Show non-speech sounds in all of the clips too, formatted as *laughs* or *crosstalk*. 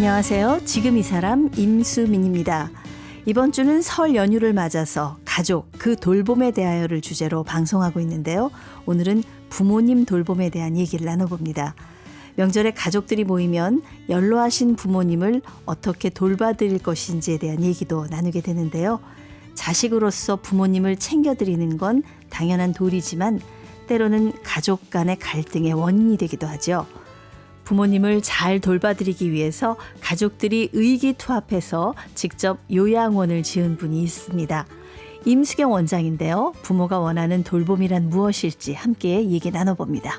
안녕하세요. 지금 이 사람 임수민입니다. 이번 주는 설 연휴를 맞아서 가족 그 돌봄에 대하여를 주제로 방송하고 있는데요. 오늘은 부모님 돌봄에 대한 얘기를 나눠봅니다. 명절에 가족들이 모이면 연로하신 부모님을 어떻게 돌봐드릴 것인지에 대한 얘기도 나누게 되는데요. 자식으로서 부모님을 챙겨드리는 건 당연한 도리지만 때로는 가족 간의 갈등의 원인이 되기도 하죠. 부모님을 잘 돌봐드리기 위해서 가족들이 의기투합해서 직접 요양원을 지은 분이 있습니다. 임수경 원장인데요. 부모가 원하는 돌봄이란 무엇일지 함께 얘기 나눠봅니다.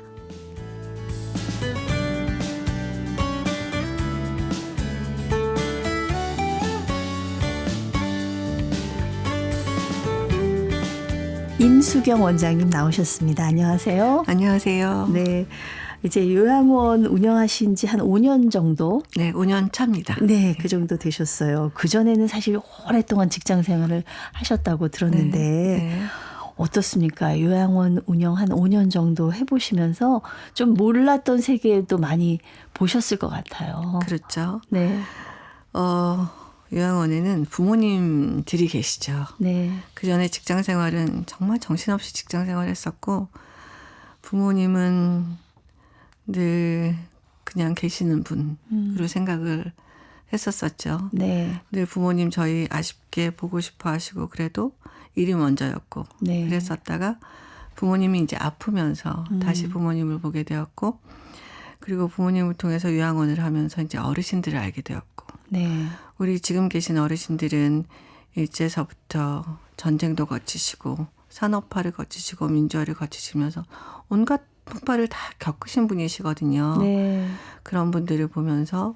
임수경 원장님 나오셨습니다. 안녕하세요. 안녕하세요. 네, 네. 이제 요양원 운영하신 지 한 5년 정도? 5년 차입니다. 네, 그 정도 되셨어요. 그전에는 사실 오랫동안 직장 생활을 하셨다고 들었는데 네. 어떻습니까? 요양원 운영 한 5년 정도 해보시면서 좀 몰랐던 세계도 많이 보셨을 것 같아요. 그렇죠. 네, 어, 요양원에는 부모님들이 계시죠. 네, 그 전에 직장 생활은 정말 정신없이 직장 생활 했었고, 부모님은 늘 그냥 계시는 분으로 음. 생각을 했었었죠. 네, 늘 부모님 저희 아쉽게 보고 싶어 하시고, 그래도 일이 먼저였고, 네. 그랬었다가 부모님이 이제 아프면서 음. 다시 부모님을 보게 되었고 그리고 부모님을 통해서 요양원을 하면서 이제 어르신들을 알게 되었고 네, 우리 지금 계신 어르신들은 일제서부터 전쟁도 거치시고 산업화를 거치시고 민주화를 거치시면서 온갖 폭발을 다 겪으신 분이시거든요. 네, 그런 분들을 보면서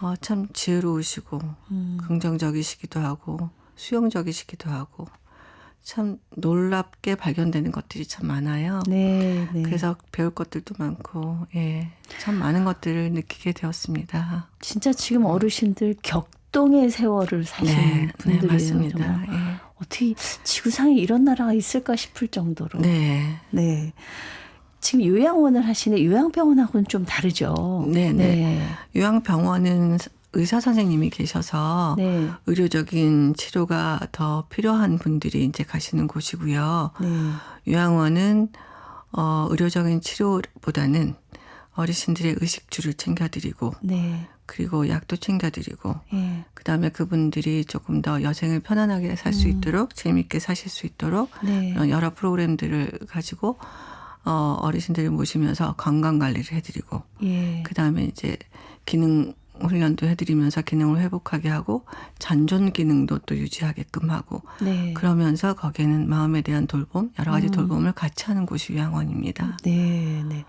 어, 참 지혜로우시고 음. 긍정적이시기도 하고 수용적이시기도 하고 참 놀랍게 발견되는 것들이 참 많아요. 네, 네. 그래서 배울 것들도 많고 예, 참 많은 것들을 느끼게 되었습니다. 진짜 지금 어르신들 격동의 세월을 사시는 네, 분들이에요. 네 맞습니다. 정말. 예. 어떻게 지구상에 이런 나라가 있을까 싶을 정도로. 네, 네. 지금 요양원을 하시는 요양병원하고는 좀 다르죠. 네, 네. 네. 요양병원은 의사 선생님이 계셔서 네. 의료적인 치료가 더 필요한 분들이 이제 가시는 곳이고요. 네. 요양원은 어, 의료적인 치료보다는 어르신들의 의식주를 챙겨드리고 네. 그리고 약도 챙겨드리고 예. 그다음에 그분들이 조금 더 여생을 편안하게 살수 음. 있도록 재미있게 사실 수 있도록 네. 여러 프로그램들을 가지고 어, 어르신들을 모시면서 건강 관리를 해드리고 예. 그 다음에 이제 기능 훈련도 해드리면서 기능을 회복하게 하고 잔존 기능도 또 유지하게끔 하고 네. 그러면서 거기에는 마음에 대한 돌봄 여러 가지 음. 돌봄을 같이 하는 곳이 요양원입니다. 네, 네.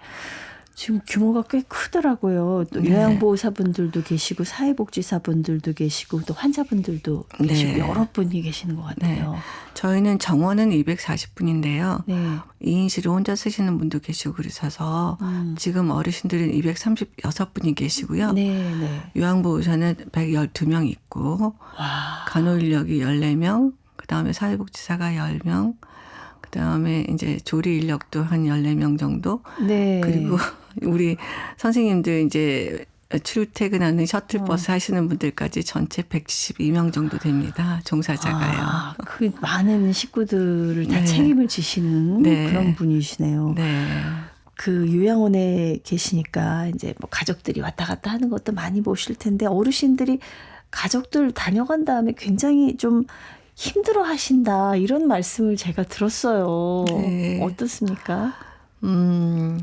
지금 규모가 꽤 크더라고요. 또 네. 요양보호사분들도 계시고 사회복지사분들도 계시고 또 환자분들도 계시고 네. 여러 분이 계시는 것 같아요. 저희는 정원은 240분인데요. 네. 2인실을 혼자 쓰시는 분도 계시고 그러셔서 음. 지금 어르신들은 236분이 계시고요. 네, 네. 요양보호사는 112명 있고 와. 간호인력이 14명, 그다음에 사회복지사가 10명, 그다음에 이제 조리 인력도 한 14명 정도. 네. 그리고 우리 선생님들 이제 출퇴근하는 셔틀버스 어. 하시는 분들까지 전체 172명 정도 됩니다. 종사자가요. 아, 그 많은 식구들을 다 네. 책임을 지시는 네. 그런 분이시네요. 네. 그 요양원에 계시니까 이제 뭐 가족들이 왔다 갔다 하는 것도 많이 보실 텐데 어르신들이 가족들 다녀간 다음에 굉장히 좀 힘들어 하신다 이런 말씀을 제가 들었어요. 네. 어떻습니까? 음,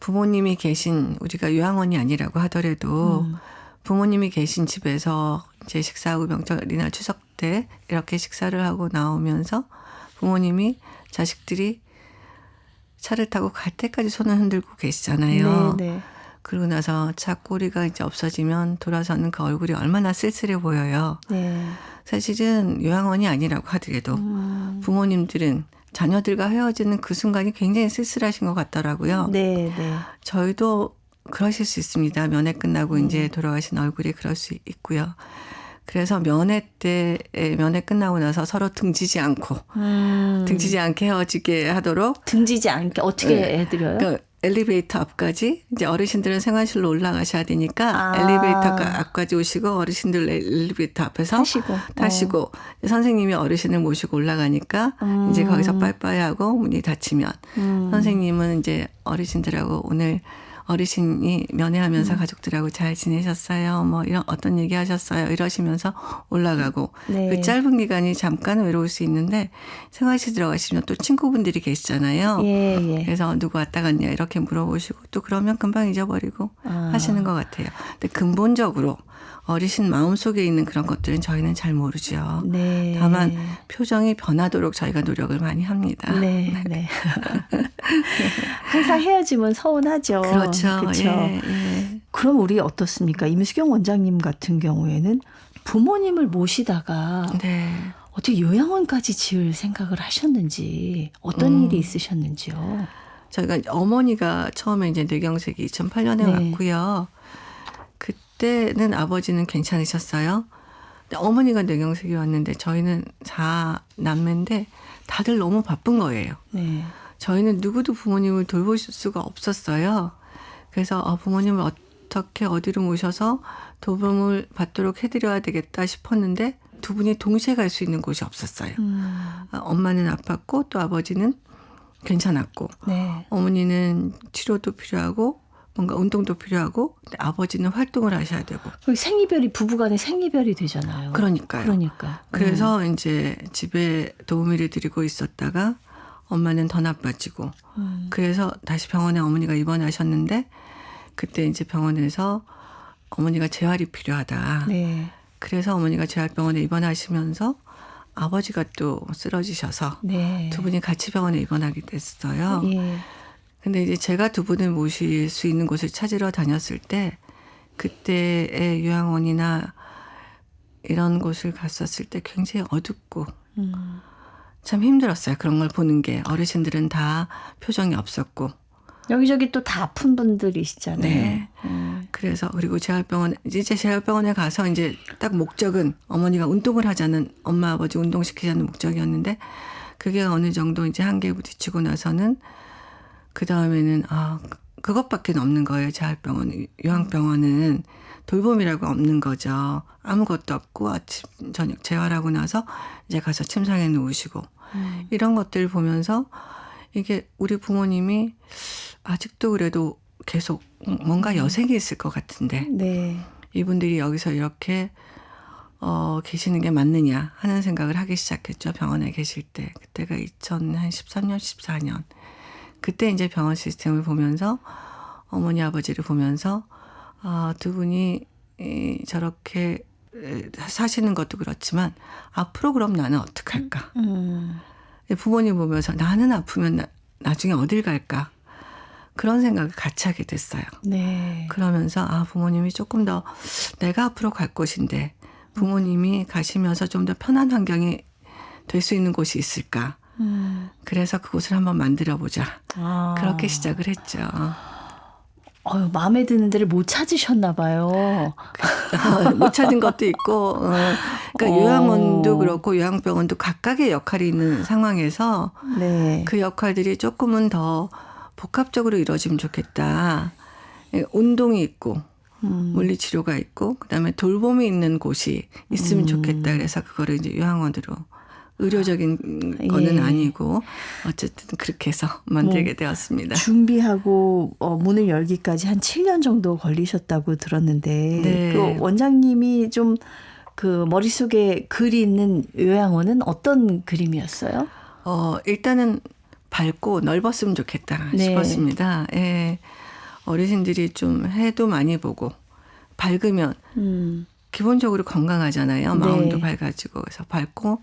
부모님이 계신 우리가 요양원이 아니라고 하더라도 음. 부모님이 계신 집에서 이제 식사하고 명절이나 추석 때 이렇게 식사를 하고 나오면서 부모님이 자식들이 차를 타고 갈 때까지 손을 흔들고 계시잖아요. 네, 네. 그러고 나서 차 꼬리가 이제 없어지면 돌아서는 그 얼굴이 얼마나 쓸쓸해 보여요. 네. 사실은 요양원이 아니라고 하더라도 음. 부모님들은 자녀들과 헤어지는 그 순간이 굉장히 쓸쓸하신 것 같더라고요. 네, 네. 저희도 그러실 수 있습니다. 면회 끝나고 음. 이제 돌아가신 얼굴이 그럴 수 있고요. 그래서 면회 때 면회 끝나고 나서 서로 등지지 않고 음. 등지지 않게 헤어지게 하도록 등지지 않게 어떻게 네. 해드려요? 그러니까 엘리베이터 앞까지 이제 어르신들은 생활실로 올라가셔야 되니까 아. 엘리베이터 앞까지 오시고 어르신들 엘리베이터 앞에서 타시고. 타시고 선생님이 어르신을 모시고 올라가니까 음. 이제 거기서 빠이빠이하고 문이 닫히면 음. 선생님은 이제 어르신들하고 오늘 어르신이 면회하면서 가족들하고 잘 지내셨어요. 뭐 이런 어떤 얘기 하셨어요. 이러시면서 올라가고 네. 그 짧은 기간이 잠깐 외로울 수 있는데 생활실 들어가시면 또 친구분들이 계시잖아요. 예, 예. 그래서 누구 왔다 갔냐 이렇게 물어보시고 또 그러면 금방 잊어버리고 아. 하시는 것 같아요. 근데 근본적으로 어르신 마음속에 있는 그런 것들은 저희는 잘 모르죠. 네. 다만 표정이 변하도록 저희가 노력을 많이 합니다. 네, 네. 항상 헤어지면 서운하죠. 그렇죠. 그쵸? 예, 예. 그럼 우리 어떻습니까? 임수경 원장님 같은 경우에는 부모님을 모시다가 네. 어떻게 요양원까지 지을 생각을 하셨는지 어떤 음. 일이 있으셨는지요? 저희가 어머니가 처음에 이제 뇌경색이 2008년에 네. 왔고요. 그때는 아버지는 괜찮으셨어요. 어머니가 뇌경색이 왔는데 저희는 사 남매인데 다들 너무 바쁜 거예요. 네. 저희는 누구도 부모님을 돌보실 수가 없었어요. 그래서 어, 부모님을 어떻게 어디로 모셔서 돌봄을 받도록 해드려야 되겠다 싶었는데 두 분이 동시에 갈 수 있는 곳이 없었어요. 음, 아, 엄마는 아팠고 또 아버지는 괜찮았고 네. 어머니는 치료도 필요하고 뭔가 운동도 필요하고 근데 아버지는 활동을 하셔야 되고 생이별이 부부간에 생이별이 되잖아요. 그러니까요. 그러니까. 그래서 이제 집에 도우미를 드리고 있었다가 엄마는 더 나빠지고 음. 그래서 다시 병원에 어머니가 입원하셨는데 그때 이제 병원에서 어머니가 재활이 필요하다. 네. 그래서 어머니가 재활병원에 입원하시면서 아버지가 또 쓰러지셔서 네. 두 분이 같이 병원에 입원하게 됐어요. 예. 근데 이제 제가 두 분을 모실 수 있는 곳을 찾으러 다녔을 때 그때의 요양원이나 이런 곳을 갔었을 때 굉장히 어둡고 음. 참 힘들었어요. 그런 걸 보는 게 어르신들은 다 표정이 없었고 여기저기 또 다 아픈 분들이시잖아요. 네. 음. 그래서 그리고 재활병원 이제 재활병원에 가서 이제 딱 목적은 어머니가 운동을 하자는 엄마 아버지 운동 시키자는 목적이었는데 그게 어느 정도 이제 한계에 부딪히고 나서는 그 다음에는 아 그것밖에 없는 거예요 재활병원 요양병원은 돌봄이라고 없는 거죠 아무것도 없고 아침 저녁 재활하고 나서 이제 가서 침상에 누우시고 음. 이런 것들을 보면서 이게 우리 부모님이 아직도 그래도 계속 뭔가 여색이 있을 것 같은데 네. 이분들이 여기서 이렇게 어, 계시는 게 맞느냐 하는 생각을 하기 시작했죠. 병원에 계실 때. 그때가 2013년, 14년. 그때 이제 병원 시스템을 보면서 어머니 아버지를 보면서 아, 두 분이 이, 저렇게 에, 사시는 것도 그렇지만 앞으로 그럼 나는 어떡할까? 음. 부모님 보면서 나는 아프면 나, 나중에 어딜 갈까? 그런 생각을 같이 하게 됐어요. 네. 그러면서 아 부모님이 조금 더 내가 앞으로 갈 곳인데 부모님이 가시면서 좀 더 편한 환경이 될 수 있는 곳이 있을까? 음. 그래서 그곳을 한번 만들어 보자. 아. 그렇게 시작을 했죠. 어유 마음에 드는 데를 못 찾으셨나 봐요. *laughs* 못 찾은 것도 있고, 어, 그러니까 어. 요양원도 그렇고 요양병원도 각각의 역할이 있는 상황에서 네. 그 역할들이 조금은 더 복합적으로 이루어지면 좋겠다. 예, 운동이 있고 음. 물리치료가 있고 그다음에 돌봄이 있는 곳이 있으면 음. 좋겠다. 그래서 그거를 이제 요양원으로 의료적인 거는 예. 아니고 어쨌든 그렇게 해서 만들게 되었습니다. 준비하고 어, 문을 열기까지 한 7년 정도 걸리셨다고 들었는데 네. 그 원장님이 좀 그 머릿속에 글이 있는 요양원은 어떤 그림이었어요? 어 일단은 밝고 넓었으면 좋겠다 네. 싶었습니다. 예. 어르신들이 좀 해도 많이 보고 밝으면 음. 기본적으로 건강하잖아요. 네. 마음도 밝아지고 그래서 밝고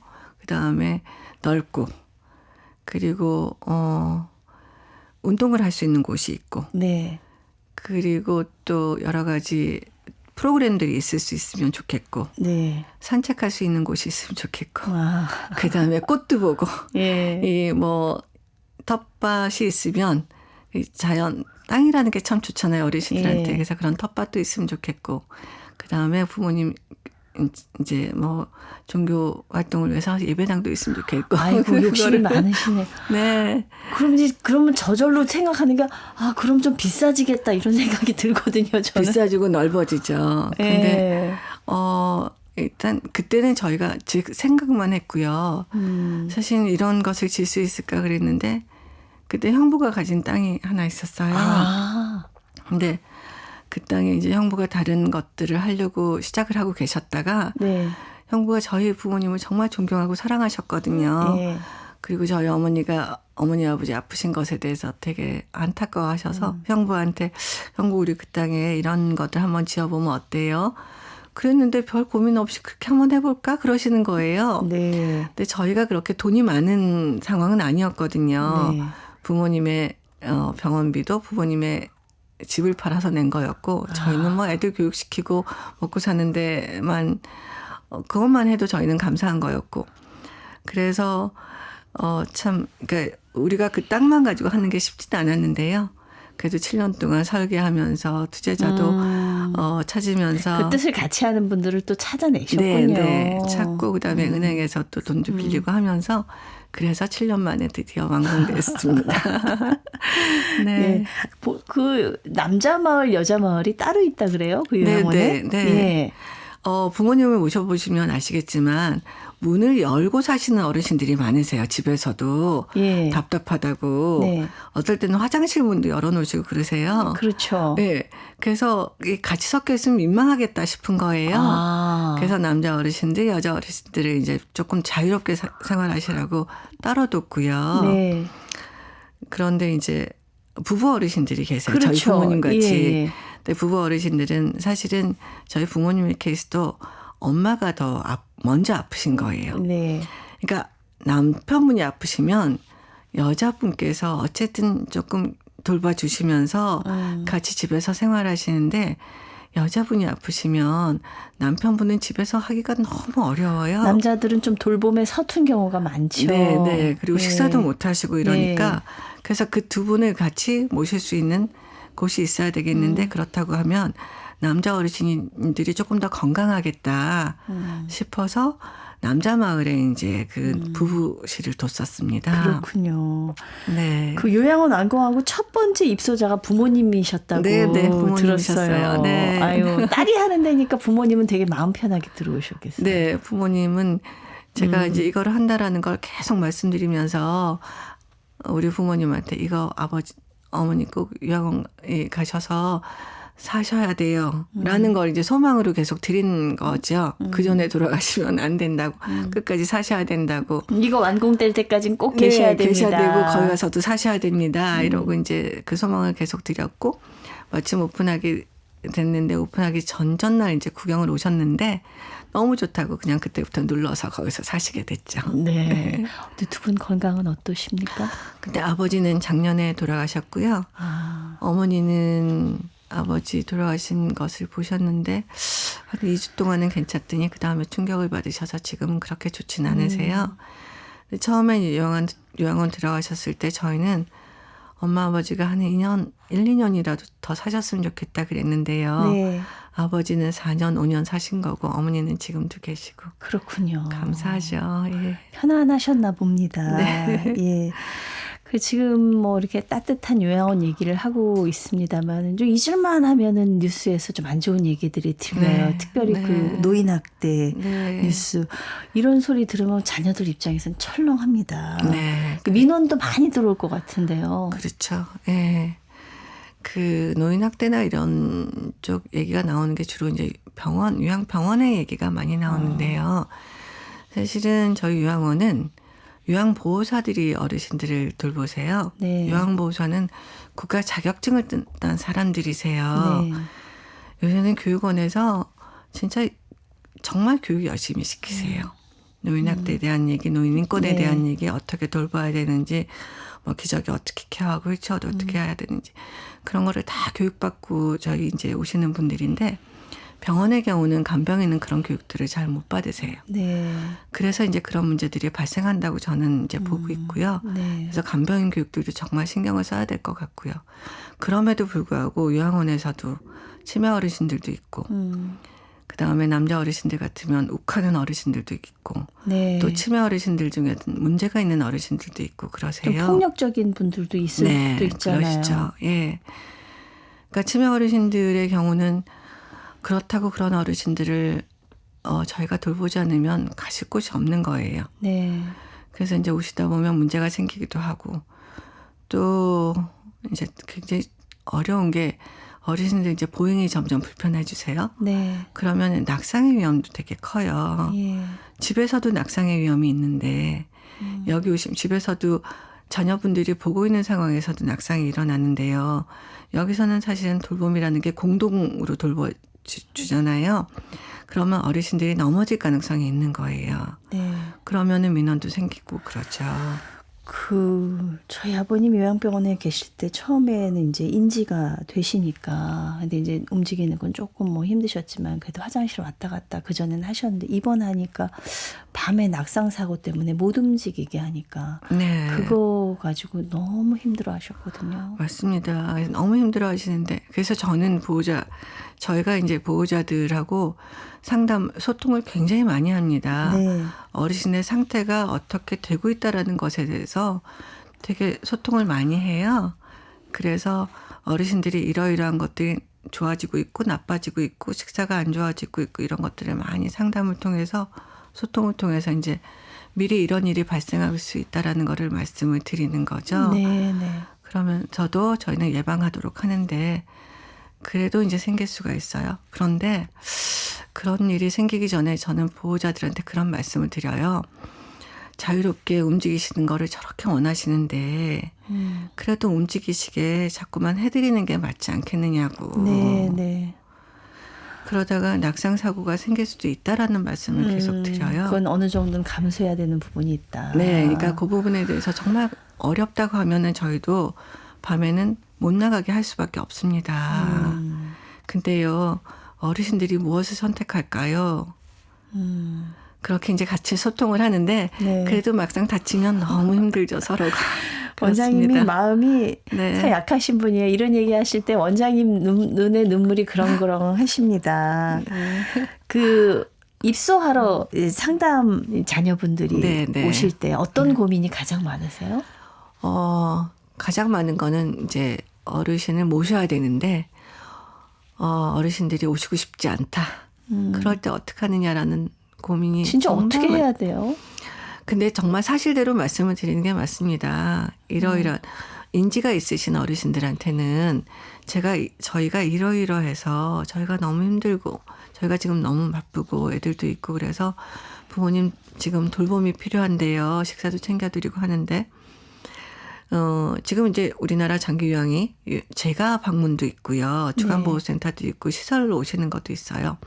그 다음에 넓고 그리고 어 운동을 할 수 있는 곳이 있고 네. 그리고 또 여러 가지 프로그램들이 있을 수 있으면 좋겠고 네. 산책할 수 있는 곳이 있으면 좋겠고 아. 그다음에 꽃도 보고 예. 이뭐 텃밭이 있으면 이 자연 땅이라는 게 참 좋잖아요 어르신들한테 예. 그래서 그런 텃밭도 있으면 좋겠고 그다음에 부모님 이제 뭐 종교 활동을 위해서 예배당도 있으면 좋겠고. 아이고 *laughs* 욕심이 많으시네. 네. 그럼 이제 그러면 저절로 생각하는 게 아 그럼 좀 비싸지겠다 이런 생각이 들거든요. 저는. 비싸지고 넓어지죠. 근데 예. 어 일단 그때는 저희가 즉 생각만 했고요. 음. 사실 이런 것을 질 수 있을까 그랬는데 그때 형부가 가진 땅이 하나 있었어요. 아. 근데 그 땅에 이제 형부가 다른 것들을 하려고 시작을 하고 계셨다가 네. 형부가 저희 부모님을 정말 존경하고 사랑하셨거든요. 예. 그리고 저희 어머니가 어머니 아버지 아프신 것에 대해서 되게 안타까워하셔서 음. 형부한테 형부 우리 그 땅에 이런 것들 한번 지어보면 어때요? 그랬는데 별 고민 없이 그렇게 한번 해볼까 그러시는 거예요. 네. 근데 저희가 그렇게 돈이 많은 상황은 아니었거든요. 네. 부모님의 어, 병원비도 부모님의 집을 팔아서 낸 거였고 아. 저희는 뭐 애들 교육시키고 먹고 사는 데만 어, 그것만 해도 저희는 감사한 거였고 그래서 어참 그러니까 우리가 그 땅만 가지고 하는 게 쉽지는 않았는데요. 그래도 7년 동안 설계하면서 투자자도 음. 어 찾으면서 그 뜻을 같이 하는 분들을 또 찾아내셨군요. 네, 네. 찾고 그다음에 음. 은행에서 또 돈도 빌리고 하면서 그래서 7년 만에 드디어 완공됐습니다. *laughs* 네. 네. 보- 그 남자 마을 여자 마을이 따로 있다 그래요? 그 네, 요양원에? 네, 네. 어, 부모님을 모셔보시면 아시겠지만 문을 열고 사시는 어르신들이 많으세요. 집에서도 예. 예. 답답하다고. 네. 어떨 때는 화장실 문도 열어놓으시고 그러세요. 그렇죠. 네. 그래서 같이 섞여 있으면 민망하겠다 싶은 거예요. 아. 그래서 남자 어르신들, 여자 어르신들을 이제 조금 자유롭게 사- 생활하시라고 따로 뒀고요. 네. 그런데 이제 부부 어르신들이 계세요. 그렇죠. 저희 부모님 같이. 예, 예. 근데 부부 어르신들은 사실은 저희 부모님의 케이스도 엄마가 더 아- 먼저 아프신 거예요. 네. 그러니까 남편분이 아프시면 여자분께서 어쨌든 조금 돌봐주시면서 음. 같이 집에서 생활하시는데 여자분이 아프시면 남편분은 집에서 하기가 너무 어려워요. 남자들은 좀 돌봄에 서툰 경우가 많죠. 네, 네. 그리고 네. 식사도 못 하시고 이러니까 네. 그래서 그 두 분을 같이 모실 수 있는 곳이 있어야 되겠는데 음. 그렇다고 하면 남자 어르신들이 조금 더 건강하겠다 음. 싶어서 남자 마을에 이제 그 음. 부부실을 뒀었습니다. 그렇군요. 네. 그 요양원 완공하고 첫 번째 입소자가 부모님이셨다고 네, 네. 들었어요. 네. 아유, 딸이 하는 데니까 부모님은 되게 마음 편하게 들어오셨겠어요. 네, 부모님은 제가 음. 이제 이거를 한다라는 걸 계속 말씀드리면서 우리 부모님한테 이거 아버지 어머니 꼭 요양원에 가셔서 사셔야 돼요. 음. 라는 걸 이제 소망으로 계속 드린 거죠. 그 전에 돌아가시면 안 된다고. 음. 끝까지 사셔야 된다고. 이거 완공될 때까지는 꼭 계셔야 됩니다. 네, 계셔야 되고 거기 가서도 사셔야 됩니다. 음. 이러고 이제 그 소망을 계속 드렸고 마침 오픈하게 됐는데 오픈하기 전 전날 이제 구경을 오셨는데 너무 좋다고 그냥 그때부터 눌러서 거기서 사시게 됐죠. 네. 두분 건강은 어떠십니까? 근데 아버지는 작년에 돌아가셨고요. 아, 어머니는 아버지 돌아가신 것을 보셨는데 한 2주 동안은 괜찮더니 그 다음에 충격을 받으셔서 지금은 그렇게 좋진 않으세요. 근데 처음에 요양원, 요양원 들어가셨을 때 저희는 엄마 아버지가 한 2년, 1, 2년이라도 더 사셨으면 좋겠다 그랬는데요. 네. 아버지는 4년, 5년 사신 거고 어머니는 지금도 계시고 그렇군요. 감사하죠. 예. 편안하셨나 봅니다. 네. 예. 그 지금 뭐 이렇게 따뜻한 요양원 얘기를 하고 있습니다만 좀 잊을만 하면은 뉴스에서 좀 안 좋은 얘기들이 들려요. 네. 특별히 네. 그 노인 학대 네. 뉴스 이런 소리 들으면 자녀들 입장에서는 철렁합니다. 네. 그 민원도 많이 들어올 것 같은데요. 그렇죠. 예. 그 노인 학대나 이런 쪽 얘기가 나오는 게 주로 이제 병원, 요양 병원의 얘기가 많이 나오는데요. 사실은 저희 요양원은 요양 보호사들이 어르신들을 돌보세요. 네. 요양 보호사는 국가 자격증을 딴 사람들이세요. 네. 요새는 교육원에서 진짜 정말 교육 열심히 시키세요. 노인 학대에 대한 얘기, 노인 인권에 네. 대한 얘기, 어떻게 돌봐야 되는지, 뭐 기저귀 어떻게 케어하고 휠체어도 어떻게 해야 되는지 그런 거를 다 교육받고 저희 이제 오시는 분들인데 병원의 경우는 간병인은 그런 교육들을 잘 못 받으세요. 네. 그래서 이제 그런 문제들이 발생한다고 저는 이제 보고 있고요. 네. 그래서 간병인 교육들도 정말 신경을 써야 될 것 같고요. 그럼에도 불구하고 요양원에서도 치매 어르신들도 있고 음. 그 다음에 남자 어르신들 같으면 욱하는 어르신들도 있고 네. 또 치매 어르신들 중에 문제가 있는 어르신들도 있고 좀 그러세요. 폭력적인 분들도 있을 네, 수도 있잖아요. 그러시죠. 예. 그러니까 치매 어르신들의 경우는 그렇다고 그런 어르신들을 어, 저희가 돌보지 않으면 가실 곳이 없는 거예요. 네. 그래서 이제 오시다 보면 문제가 생기기도 하고 또 이제 굉장히 어려운 게 어르신들 이제 보행이 점점 불편해지세요. 네. 그러면 낙상의 위험도 되게 커요. 예. 집에서도 낙상의 위험이 있는데 음. 여기 오시면 집에서도 자녀분들이 보고 있는 상황에서도 낙상이 일어나는데요. 여기서는 사실은 돌봄이라는 게 공동으로 돌봐 주 잖아요. 그러면 어르신들이 넘어질 가능성이 있는 거예요. 네. 그러면은 민원도 생기고 그렇죠. 그 저희 아버님 요양병원에 계실 때 처음에는 이제 인지가 되시니까 근데 이제 움직이는 건 조금 뭐 힘드셨지만 그래도 화장실 왔다 갔다 그 전엔 하셨는데 입원하니까 밤에 낙상 사고 때문에 못 움직이게 하니까 네. 그거 가지고 너무 힘들어 하셨거든요. 맞습니다. 너무 힘들어 하시는데 그래서 저는 보호자 저희가 이제 보호자들하고 상담 소통을 굉장히 많이 합니다. 네. 어르신의 상태가 어떻게 되고 있다라는 것에 대해서 되게 소통을 많이 해요. 그래서 어르신들이 이러이러한 것들이 좋아지고 있고 나빠지고 있고 식사가 안 좋아지고 있고 이런 것들을 많이 상담을 통해서 소통을 통해서 이제 미리 이런 일이 발생할 수 있다라는 거를 말씀을 드리는 거죠. 네, 네. 그러면 저도 저희는 예방하도록 하는데 그래도 이제 생길 수가 있어요. 그런데 그런 일이 생기기 전에 저는 보호자들한테 그런 말씀을 드려요. 자유롭게 움직이시는 거를 저렇게 원하시는데 음. 그래도 움직이시게 자꾸만 해드리는 게 맞지 않겠느냐고. 네, 네. 그러다가 낙상 사고가 생길 수도 있다라는 말씀을 계속 음, 드려요. 그건 어느 정도는 감수해야 되는 부분이 있다. 네, 그러니까 그 부분에 대해서 정말 어렵다고 하면은 저희도 밤에는 못 나가게 할 수밖에 없습니다. 음, 근데요, 어르신들이 무엇을 선택할까요? 음, 그렇게 이제 같이 소통을 하는데 네. 그래도 막상 다치면 너무 힘들죠 서로가. *laughs* 원장님이. 마음이 네. 참 약하신 분이에요. 이런 얘기 하실 때 원장님 눈, 눈에 눈물이 그렁그렁 하십니다. 네. 그 입소하러 상담 자녀분들이 네, 네. 오실 때 어떤 고민이 가장 많으세요? 어, 가장 많은 거는 이제 어르신을 모셔야 되는데 어, 어르신들이 오시고 싶지 않다. 음, 그럴 때 어떻게 하느냐라는 고민이 진짜 어떻게 많- 해야 돼요? 근데 정말 사실대로 말씀을 드리는 게 맞습니다. 이러이러한 인지가 있으신 어르신들한테는 제가 이- 저희가 이러이러해서 저희가 너무 힘들고 저희가 지금 너무 바쁘고 애들도 있고 그래서 부모님 지금 돌봄이 필요한데요. 식사도 챙겨드리고 하는데 어, 지금 이제 우리나라 장기 요양이 제가 방문도 있고요. 주간 네. 보호센터도 있고 시설로 오시는 것도 있어요.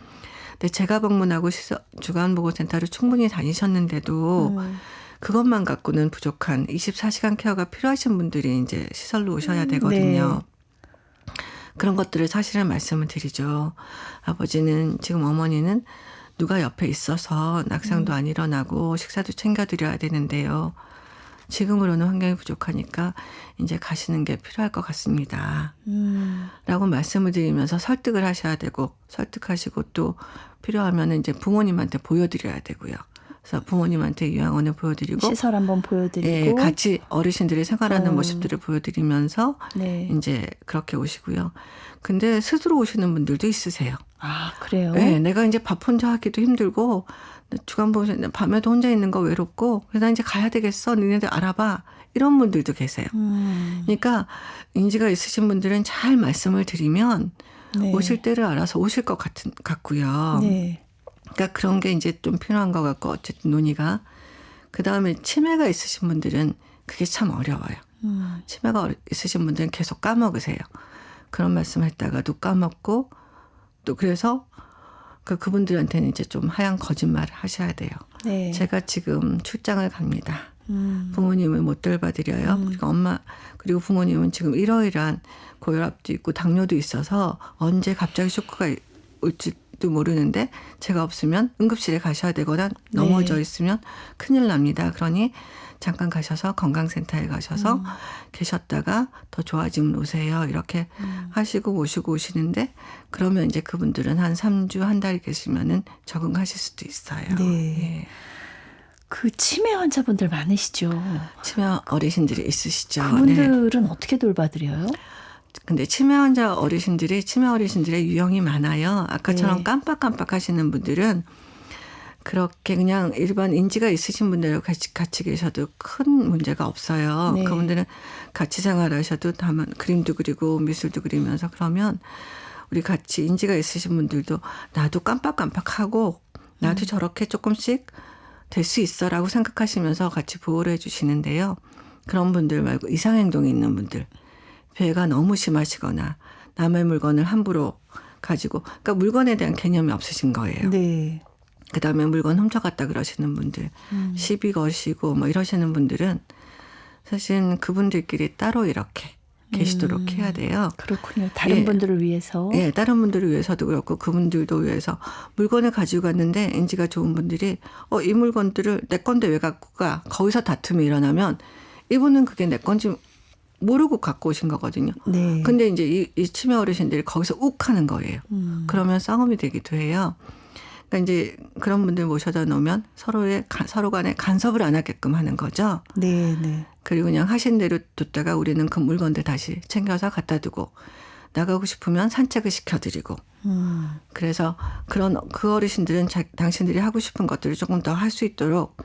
근데 제가 방문하고 시설, 주간 보호센터를 충분히 다니셨는데도 음, 그것만 갖고는 부족한 24시간 케어가 필요하신 분들이 이제 시설로 오셔야 음, 되거든요. 그런 것들을 사실은 말씀을 드리죠. 아버지는 지금 어머니는 누가 옆에 있어서 음. 낙상도 안 일어나고 식사도 챙겨드려야 되는데요. 지금으로는 환경이 부족하니까 이제 가시는 게 필요할 것 같습니다. 음, 라고 말씀을 드리면서 설득을 하셔야 되고 설득하시고 또 필요하면 이제 부모님한테 보여드려야 되고요. 그래서 부모님한테 요양원을 보여드리고 시설 한번 보여드리고 예, 같이 어르신들이 생활하는 어. 모습들을 보여드리면서 네. 이제 그렇게 오시고요. 근데 스스로 오시는 분들도 있으세요. 아 그래요? 예, 내가 이제 밥 혼자 하기도 힘들고 주간 보시는 밤에도 혼자 있는 거 외롭고 그래서 나 이제 가야 되겠어. 니네들 알아봐. 이런 분들도 계세요. 음, 그러니까 인지가 있으신 분들은 잘 말씀을 드리면 네. 오실 때를 알아서 오실 것 같은 같고요. 네. 그러니까 그런 게 이제 좀 필요한 것 같고 어쨌든 논의가 그 다음에 치매가 있으신 분들은 그게 참 어려워요. 음, 치매가 있으신 분들은 계속 까먹으세요. 그런 말씀했다가도 까먹고 또 그래서 그 그분들한테는 이제 좀 하얀 거짓말을 하셔야 돼요. 네. 제가 지금 출장을 갑니다. 음, 부모님을 못 돌봐드려요. 음. 그리고 엄마 그리고 부모님은 지금 이러이러한 고혈압도 있고 당뇨도 있어서 언제 갑자기 쇼크가 올지 있는지도 모르는데 제가 없으면 응급실에 가셔야 되거나 넘어져 네. 있으면 큰일 납니다. 그러니 잠깐 가셔서 건강센터에 가셔서 음. 계셨다가 더 좋아지면 오세요. 이렇게 하시고 모시고 오시는데 그러면 이제 그분들은 한 3주 한 달 계시면은 적응하실 수도 있어요. 네. 예. 그 치매 환자분들 많으시죠. 치매 어르신들이 있으시죠. 네. 그분들은 어떻게 돌봐드려요? 근데 치매 환자 어르신들이 치매 어르신들의 유형이 많아요. 아까처럼 네. 깜빡깜빡 하시는 분들은 그렇게 그냥 일반 인지가 있으신 분들 같이 같이 계셔도 큰 문제가 없어요. 네. 그분들은 같이 생활하셔도 다만 그림도 그리고 미술도 그리면서 그러면 우리 같이 인지가 있으신 분들도 나도 깜빡깜빡하고 나도 저렇게 조금씩 될 수 있어라고 생각하시면서 같이 보호를 해주시는데요. 그런 분들 말고 이상 행동이 있는 분들, 배가 너무 심하시거나 남의 물건을 함부로 가지고, 그러니까 물건에 대한 개념이 없으신 거예요. 네. 그 다음에 물건 훔쳐갔다 그러시는 분들, 음. 시비 거시고 뭐 이러시는 분들은 사실 그분들끼리 따로 이렇게 계시도록 음. 해야 돼요. 그렇군요. 다른 예. 분들을 위해서. 예, 다른 분들을 위해서도 그렇고 그분들도 위해서 물건을 가지고 갔는데 인지가 좋은 분들이 어, 이 물건들을 내 건데 왜 갖고 가? 거기서 다툼이 일어나면 이분은 그게 내 건지 모르고 갖고 오신 거거든요. 네. 근데 이제 이, 이 치매 어르신들이 거기서 욱 하는 거예요. 음. 그러면 싸움이 되기도 해요. 그러니까 이제 그런 분들 모셔다 놓으면 서로의 가- 서로 간에 간섭을 안 하게끔 하는 거죠. 네, 네. 그리고 그냥 하신 대로 뒀다가 우리는 그 물건들 다시 챙겨서 갖다 두고 나가고 싶으면 산책을 시켜드리고 음. 그래서 그런 그 어르신들은 자, 당신들이 하고 싶은 것들을 조금 더 할 수 있도록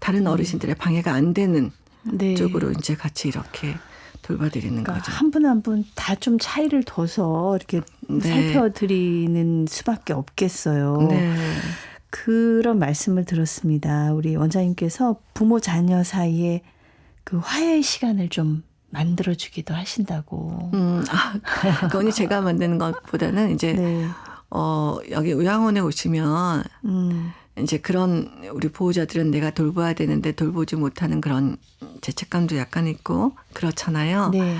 다른 어르신들의 방해가 안 되는 음. 네. 쪽으로 이제 같이 이렇게 돌봐드리는 그러니까 거죠. 한 분 한 분 다 좀 차이를 둬서 이렇게 네. 살펴드리는 수밖에 없겠어요. 네. 그런 말씀을 들었습니다. 우리 원장님께서 부모 자녀 사이에 그 화해 시간을 좀 만들어주기도 하신다고. 음, 아, 그거는 제가 만드는 것보다는 이제 네. 어 여기 요양원에 오시면 음. 이제 그런 우리 보호자들은 내가 돌봐야 되는데 돌보지 못하는 그런 죄책감도 약간 있고 그렇잖아요. 네.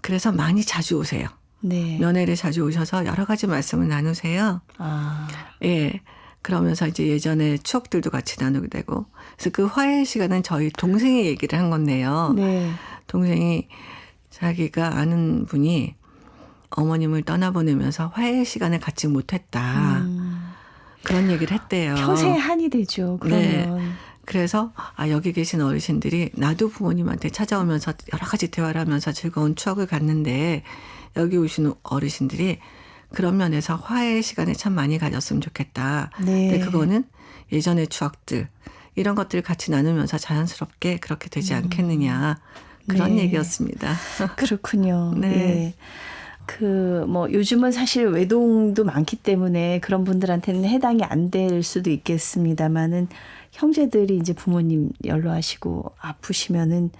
그래서 많이 자주 오세요. 네. 면회를 자주 오셔서 여러 가지 말씀을 나누세요. 아. 예. 그러면서 이제 예전에 추억들도 같이 나누게 되고. 그래서 그 화해 시간은 저희 동생이 얘기를 한 건데요. 네. 동생이 자기가 아는 분이 어머님을 떠나보내면서 화해 시간을 갖지 못했다. 음. 그런 얘기를 했대요. 평생의 한이 되죠. 네. 그러면. 그래서 아 여기 계신 어르신들이 나도 부모님한테 찾아오면서 여러 가지 대화를 하면서 즐거운 추억을 갖는데 여기 오신 어르신들이 그런 면에서 화해의 시간을 참 많이 가졌으면 좋겠다. 네. 근데 그거는 예전의 추억들 이런 것들을 같이 나누면서 자연스럽게 그렇게 되지 않겠느냐 그런 음. 네. 얘기였습니다. 그렇군요. *laughs* 네. 예. 그 뭐 요즘은 사실 외동도 많기 때문에 그런 분들한테는 해당이 안 될 수도 있겠습니다만은 형제들이 이제 부모님 연로하시고 아프시면은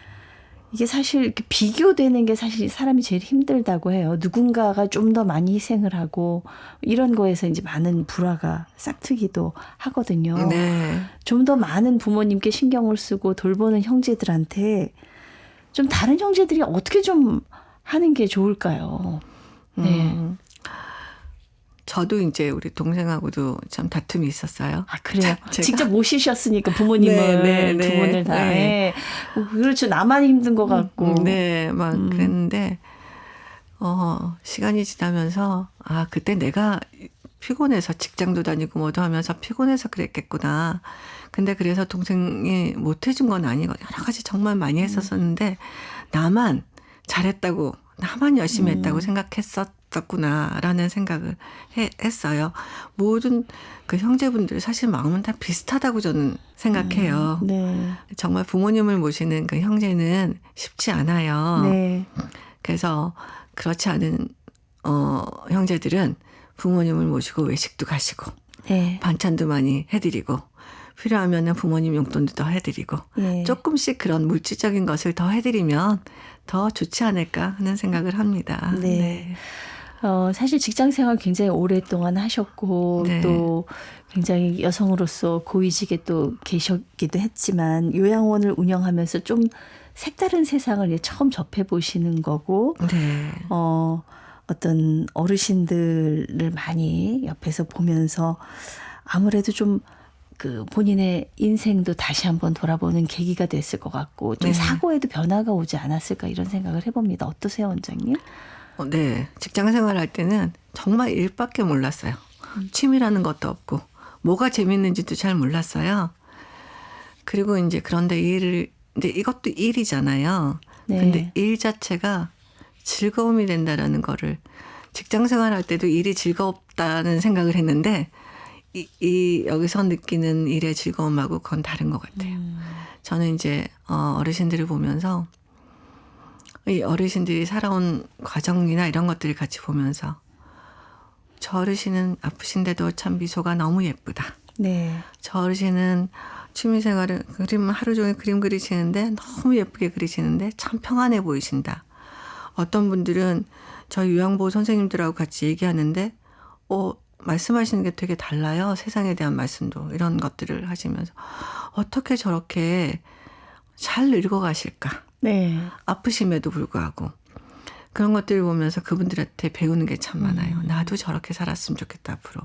이게 사실 이렇게 비교되는 게 사실 사람이 제일 힘들다고 해요. 누군가가 좀 더 많이 희생을 하고 이런 거에서 이제 많은 불화가 싹트기도 하거든요. 네. 좀 더 많은 부모님께 신경을 쓰고 돌보는 형제들한테 좀 다른 형제들이 어떻게 좀 하는 게 좋을까요? 네. 음. 저도 이제 우리 동생하고도 참 다툼이 있었어요. 아 그래요. 제가- 직접 모시셨으니까 부모님을 네, 네, 네. 두 분을 다. 네. 예. 그렇죠. 나만 힘든 것 같고. 네, 막 음. 그랬는데 어 시간이 지나면서 아 그때 내가 피곤해서 직장도 다니고 뭐도 하면서 피곤해서 그랬겠구나. 근데 그래서 동생이 못 해준 건 아니고 여러 가지 정말 많이 했었었는데 나만 잘했다고 나만 열심히 음. 했다고 생각했었구나라는 생각을 해, 했어요. 모든 그 형제분들 사실 마음은 다 비슷하다고 저는 생각해요. 네. 정말 부모님을 모시는 그 형제는 쉽지 않아요. 네. 그래서 그렇지 않은 어 형제들은 부모님을 모시고 외식도 가시고 네. 반찬도 많이 해드리고 필요하면은 부모님 용돈도 더 해드리고 네. 조금씩 그런 물질적인 것을 더 해드리면 더 좋지 않을까 하는 생각을 합니다. 네. 어, 사실 직장 생활 굉장히 오랫동안 하셨고 네. 또 굉장히 여성으로서 고위직에 또 계셨기도 했지만 요양원을 운영하면서 좀 색다른 세상을 처음 접해 보시는 거고 네. 어, 어떤 어르신들을 많이 옆에서 보면서 아무래도 좀 그 본인의 인생도 다시 한번 돌아보는 계기가 됐을 것 같고 좀 네. 사고에도 변화가 오지 않았을까 이런 생각을 해봅니다. 어떠세요, 원장님? 어, 네. 직장 생활할 때는 정말 일밖에 몰랐어요. 취미라는 것도 없고 뭐가 재밌는지도 잘 몰랐어요. 그리고 이제 그런데 일을 근데 이것도 일이잖아요. 네. 근데 일 자체가 즐거움이 된다라는 거를 직장 생활할 때도 일이 즐겁다는 생각을 했는데 이, 이 여기서 느끼는 일의 즐거움하고 그건 다른 것 같아요. 음. 저는 이제 어, 어르신들을 보면서 이 어르신들이 살아온 과정이나 이런 것들을 같이 보면서 저 어르신은 아프신데도 참 미소가 너무 예쁘다. 네. 저 어르신은 취미생활을 그림 하루 종일 그림 그리시는데 너무 예쁘게 그리시는데 참 평안해 보이신다. 어떤 분들은 저희 요양보호 선생님들하고 같이 얘기하는데 어 말씀하시는 게 되게 달라요. 세상에 대한 말씀도 이런 것들을 하시면서 어떻게 저렇게 잘 늙어가실까? 네. 아프심에도 불구하고 그런 것들을 보면서 그분들한테 배우는 게 참 많아요. 음. 나도 저렇게 살았으면 좋겠다 앞으로.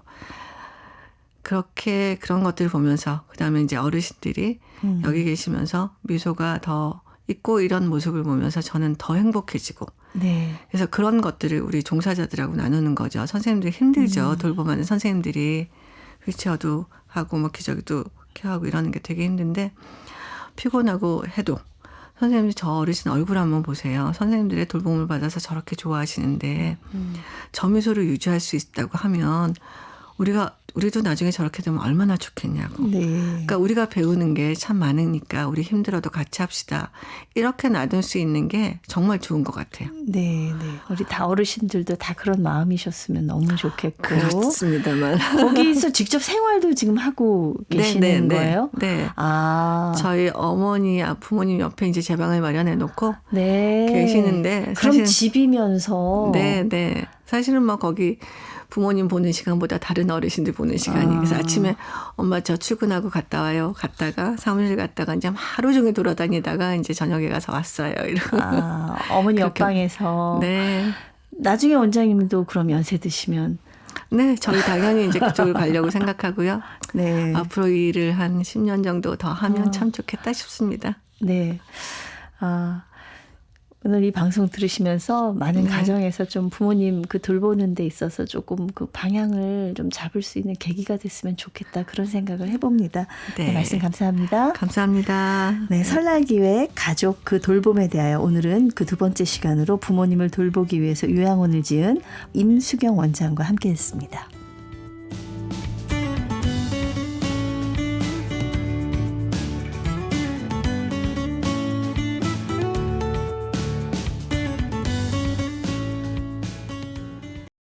그렇게 그런 것들을 보면서 그다음에 이제 어르신들이 음. 여기 계시면서 미소가 더 있고 이런 모습을 보면서 저는 더 행복해지고 네. 그래서 그런 것들을 우리 종사자들하고 나누는 거죠. 선생님들이 힘들죠. 돌보면 선생님들이 휠체어도 하고 뭐 기저귀도 켜하고 이러는 게 되게 힘든데 피곤하고 해도 선생님들 저 어르신 얼굴 한번 보세요. 선생님들의 돌봄을 받아서 저렇게 좋아하시는데 음. 저 미소를 유지할 수 있다고 하면 우리가 우리도 나중에 저렇게 되면 얼마나 좋겠냐고. 네. 그러니까 우리가 배우는 게 참 많으니까 우리 힘들어도 같이 합시다. 이렇게 나눌 수 있는 게 정말 좋은 것 같아요. 네, 네. 우리 다 어르신들도 다 그런 마음이셨으면 너무 좋겠고. 그렇습니다만. 거기서 직접 생활도 지금 하고 계시는 거예요? 네. 아, 저희 어머니, 아, 부모님 옆에 이제 제 방을 마련해 놓고 네. 계시는데 그럼 집이면서 네, 네. 사실은 뭐 거기 부모님 보는 시간보다 다른 어르신들 보는 시간이 아. 그래서 아침에 엄마 저 출근하고 갔다 와요. 갔다가 사무실 갔다가 이제 하루 종일 돌아다니다가 이제 저녁에 가서 왔어요. 이러고. 아, 어머니 옆방에서 네. 나중에 원장님도 그럼 연세 드시면 네, 저희 당연히 이제 그쪽을 가려고 생각하고요. 네. 앞으로 이 일을 한 10년 정도 더 하면 아. 참 좋겠다 싶습니다. 네. 아, 오늘 이 방송 들으시면서 많은 네. 가정에서 좀 부모님 그 돌보는 데 있어서 조금 그 방향을 좀 잡을 수 있는 계기가 됐으면 좋겠다 그런 생각을 해봅니다. 네, 네. 말씀 감사합니다. 감사합니다. 네, 설날 기획 가족 그 돌봄에 대하여 오늘은 그 두 번째 시간으로 부모님을 돌보기 위해서 요양원을 지은 임수경 원장과 함께했습니다.